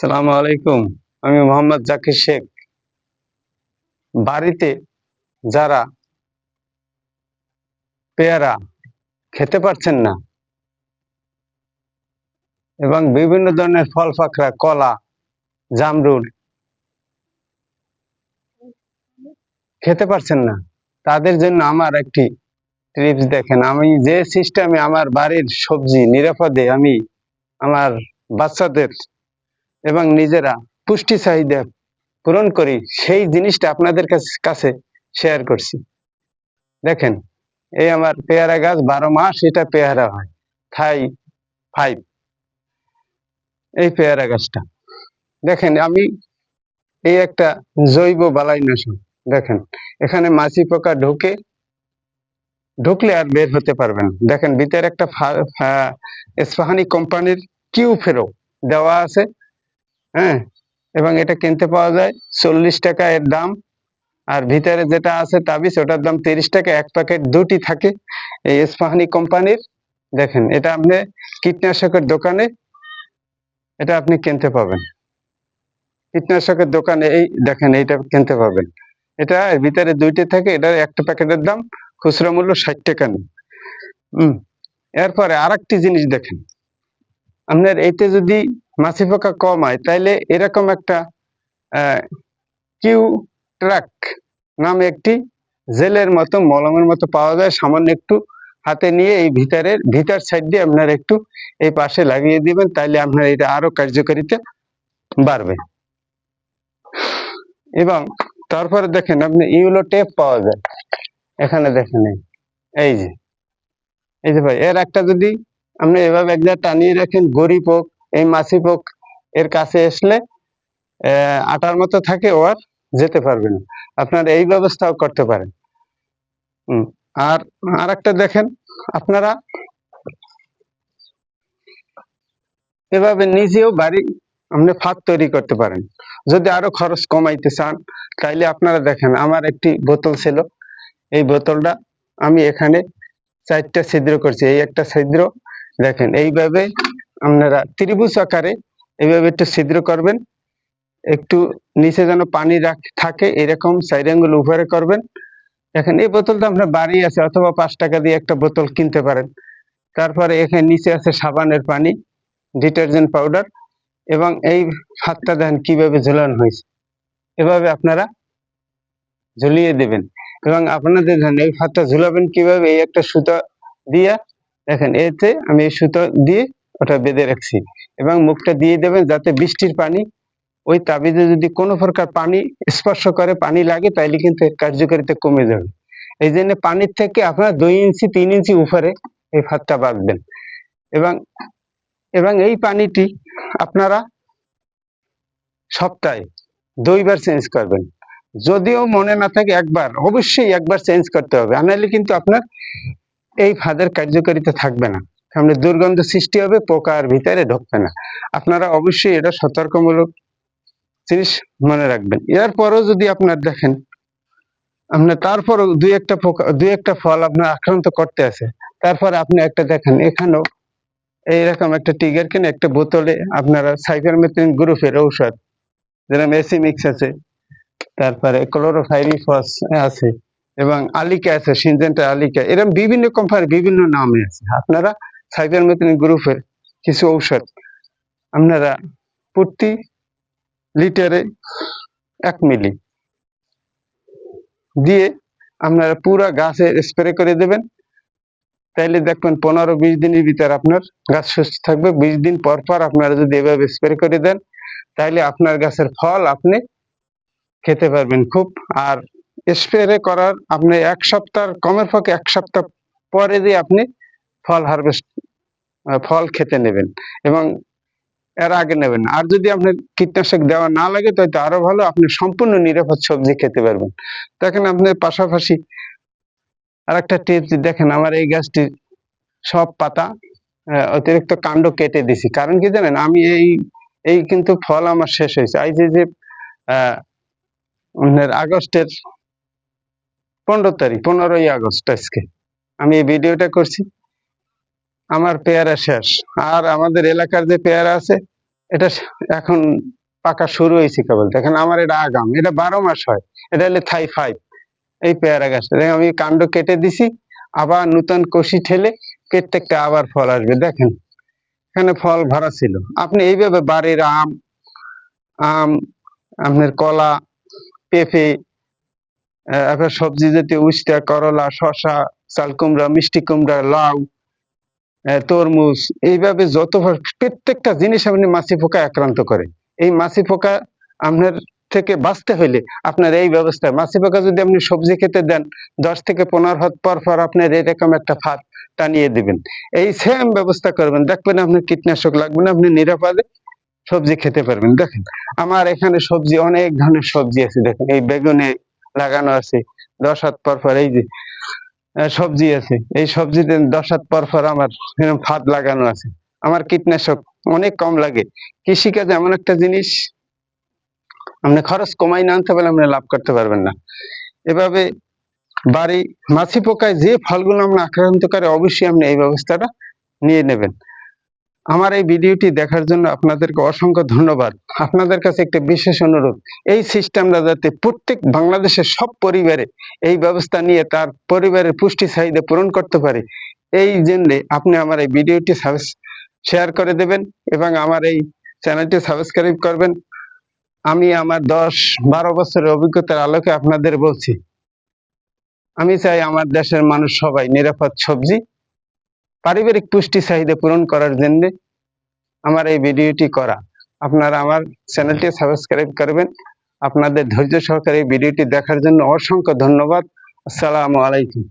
সালামু আলাইকুম। আমি মোহাম্মদ জাকির শেখ। বাড়িতে যারা পেয়ারা খেতে পারছেন না এবং বিভিন্ন ধরনের ফল ফাকড়া কলা, জামরুল খেতে পারছেন না, তাদের জন্য আমার একটি টিপস দেখেন। আমি যে সিস্টেমে আমার বাড়ির সবজি নিরাপদে আমি আমার বাচ্চাদের এবং নিজেরা পুষ্টি চাহিদা পূরণ করি, সেই জিনিসটা আপনাদের কাছে শেয়ার করছি। দেখেন, এই আমার পেয়ারা গাছ বারো মাস এটা পেয়ারা হয়। থাই ফাইভ এই পেয়ারা গাছটা। দেখেন, আমি এই একটা জৈব বালাই নাশক দেখেন, এখানে মাছি পোকা ঢুকে, ঢুকলে আর বের হতে পারবেন। দেখেন, ভিতরে একটা ইস্পাহানি কোম্পানির কিউ ফেরো দেওয়া আছে। হ্যাঁ? এবং এটা কিনতে পাওয়া যায় চল্লিশ টাকা এর দাম। আর ভিতরে যেটা আছে তাবিজ, ওটার দাম তিরিশ টাকা, এক প্যাকেট দুটি থাকে এই ইস্পাহানি কোম্পানির। দেখেন, এটা আপনি কীটনাশকের দোকানে, এটা আপনি কিনতে পাবেন। কীটনাশকের দোকানে এই, দেখেন, এইটা কিনতে পাবেন। এটা ভিতরে দুইটি থাকে, এটার একটা প্যাকেটের দাম খুচরা মূল্য ষাট টাকা নেই। হম এরপরে আর জিনিস দেখেন। আপনার এইতে যদি মাছি পোকা কম হয়। তাইলে এরকম একটা কিউ ট্রাক নামে একটি জেলের মতো, মলমের মতো পাওয়া যায়। সামান্য একটু হাতে নিয়ে এই ভিতরের, ভিতর সাইড দিয়ে আপনার একটু এই পাশে লাগিয়ে দিবেন, তাইলে আপনার এটা আরও কার্যকারিতা বাড়বে। এবং তারপরে দেখেন আপনি ইউলো টেপ পাওয়া যায়। এখানে দেখেন এই- যে, এই যে ভাই, এর একটা যদি আপনি এভাবে এক জায়গায় টানিয়ে রাখেন, গরিব হোক এই মাছি পোক এর কাছে আসলে আটার মতো থাকে ও আর যেতে পারবে না। আপনারা এই ব্যবস্থাও করতে পারেন। আর আর একটা দেখেন, আপনারা এভাবে নিজেও বাড়ি, আপনি ফাঁদ তৈরি করতে পারেন। যদি আরও খরচ কমাইতে চান, তাইলে আপনারা দেখেন, আমার একটি বোতল ছিল। এই বোতলটা আমি এখানে চারটা ছিদ্র করছি। এই একটা ছিদ্র, দেখেন, এইভাবে আপনারা ত্রিভুজ আকারে এইভাবে একটু ছিদ্র করবেন। একটু নিচে যেন পানি থাকে, এরকম সাইড অ্যাঙ্গেল করবেন। দেখেন এই বোতলটা আপনার বাড়ি আছে অথবা পাঁচ টাকা দিয়ে একটা বোতল কিনতে পারেন। তারপরে এখানে নিচে আছে সাবানের পানি, ডিটারজেন্ট পাউডার এবং এই হাতটা দেখেন কীভাবে ঝুলানো হয়েছে। এভাবে আপনারা ঝুলিয়ে দেবেন এবং আপনাদের দেখেন এই হাতটা ঝুলাবেন কীভাবে? এই একটা সুতো দিয়ে দেখেন এতে আমি এই সুতো দিয়ে ওটা বেঁধে রাখছি। এবং মুখটা দিয়ে দেবেন যাতে বৃষ্টির পানি ওই তাবিজে যদি কোনো প্রকার পানি স্পর্শ করে, পানি লাগে, তাইলে কিন্তু কার্যকারিতা কমে যাবে। এই জন্য পানির থেকে আপনার দুই ইঞ্চি, তিন ইঞ্চি উপরে এই ফাতটা বাঁধবেন। এবং এবং এই পানিটি আপনারা সপ্তাহে দুইবার চেঞ্জ করবেন। যদিও মনে না থাকে একবার, অবশ্যই একবার চেঞ্জ করতে হবে। আনাইলে কিন্তু আপনার এই ফাঁদের কার্যকারিতা থাকবে না। সামনে দুর্গন্ধ সৃষ্টি হবে পোকার ভিতরে ঢুকবে না। আপনারা অবশ্যই এটা সতর্কমূলক জিনিস মনে রাখবেন। এরপরও যদি আপনার দেখেন, আপনার তারপরও দুই একটা পোকা, দুই একটা ফল আপনার আক্রান্ত করতে আছে। তারপরে আপনি একটা দেখেন, এখানেও এইরকম একটা টিগার কিনে একটা বোতলে আপনারা সাইফারমেথ্রিন গ্রুপের ঔষধ, যেরকম এসি মিক্স আছে, তারপরে ক্লোরোফাইরিফস আছে এবং আলিকা আছে সিনজেন্টা আলিকা, এরকম বিভিন্ন কোম্পানি বিভিন্ন নামে আছে। আপনারা সাইফারমেথ্রিন গ্রুপের কিছু ঔষধ। আপনারা প্রতি লিটারে এক মিলি। দিয়ে আপনারা পুরো গাছে স্প্রে করে দেবেন। তাইলে দেখবেন পনেরো বিশ দিনের ভিতর আপনার গাছ সুস্থ থাকবে। বিশ দিন পর পর আপনারা যদি এভাবে স্প্রে করে দেন, তাইলে আপনার গাছের ফল আপনি খেতে পারবেন খুব। আর স্প্রে করার আপনি এক সপ্তাহ, কমের পক্ষে এক সপ্তাহ পরে দিয়ে আপনি ফল হারভেস্ট ফল খেতে নেবেন এবং এর আগে নেবেন। আর যদি আপনার কীটনাশক দেওয়া না লাগে, তাহলে আরও ভালো, আপনি সম্পূর্ণ নিরাপদ সবজি খেতে পারবেন। দেখেন আপনার পাশাপাশি আর একটা টিপস দেখেন, আমার এই গাছটির সব পাতা অতিরিক্ত কাণ্ড কেটে দিছি কারণ কি জানেন, আমি এই এই কিন্তু ফল আমার শেষ হয়েছে। এই যে যে আপনার আগস্টের পনেরো তারিখ, পনেরোই আগস্ট আজকে। আমি এই ভিডিওটা করছি। আমার পেয়ারা শেষ। আর আমাদের এলাকার যে পেয়ারা আছে, এটা এখন পাকা শুরু হয়েছে কেবল। দেখেন আমার এটা আগাম, এটা বারো মাস হয়। এটা হলে থাই ফাইভ, এই পেয়ারা গাছটা। দেখেন আমি কাণ্ড কেটে দিছি, আবার নতুন কষি ঠেলে প্রত্যেকটা আবার ফল আসবে। দেখেন, এখানে ফল ভরা ছিল। আপনি এইভাবে বাড়ির আম আম, আপনার কলা, পেঁপে আপনার সবজি জাতীয় উস্তা করলা, শসা, চাল কুমড়া, মিষ্টি কুমড়া, লাউ তরমুজ, এইভাবে যত প্রত্যেকটা জিনিস আপনি মাছি পোকা আক্রান্ত করে। এই মাছি পোকা আপনার থেকে বাঁচতে হইলে আপনার এই ব্যবস্থা। মাছি পোকা যদি আপনি সবজি খেতে দেন, দশ থেকে পনেরো হাত পর পর আপনার এরকম একটা ফাঁদ টানিয়ে দিবেন। এই সেম ব্যবস্থা করবেন। দেখবেন আপনার কীটনাশক লাগবে না, আপনি নিরাপদে সবজি খেতে পারবেন। দেখেন, আমার এখানে সবজি, অনেক ধরনের সবজি আছে। দেখেন, এই বেগুনে লাগানো আছে, দশ হাত পর পর, এই যে সবজি আছে। এই সবজিতে দশ হাত পর পর আমার ফাঁদ লাগানো আছে। আমার কীটনাশক অনেক কম লাগে। কৃষিকাজ এমন একটা জিনিস, আপনি খরচ কমাই না আনতে পারলে আপনি লাভ করতে পারবেন না। এভাবে বাড়ি মাছি পোকায় যে ফলগুলো আমরা আক্রান্ত করে, অবশ্যই আপনি এই ব্যবস্থাটা নিয়ে নেবেন। আমার এই ভিডিওটি দেখার জন্য আপনাদেরকে অসংখ্য ধন্যবাদ। আপনাদের কাছে একটা বিশেষ অনুরোধ, এই সিস্টেমটা যাতে প্রত্যেক বাংলাদেশের সব পরিবারে এই ব্যবস্থা নিয়ে তার পরিবারের পুষ্টি চাহিদা পূরণ করতে পারে, এই জন্যে আপনি আমার এই ভিডিওটি শেয়ার করে দেবেন এবং আমার এই চ্যানেলটি সাবস্ক্রাইব করবেন। আমি আমার দশ বারো বছরের অভিজ্ঞতার আলোকে আপনাদের বলছি, আমি চাই আমার দেশের মানুষ সবাই নিরাপদ সবজি পারিবারিক পুষ্টি চাহিদা পূরণ করার জন্য আমার এই ভিডিওটি করা। আপনারা আমার চ্যানেলটি সাবস্ক্রাইব করবেন। আপনাদের ধৈর্য সহকারে ভিডিওটি দেখার জন্য অসংখ্য ধন্যবাদ। আসসালামু আলাইকুম।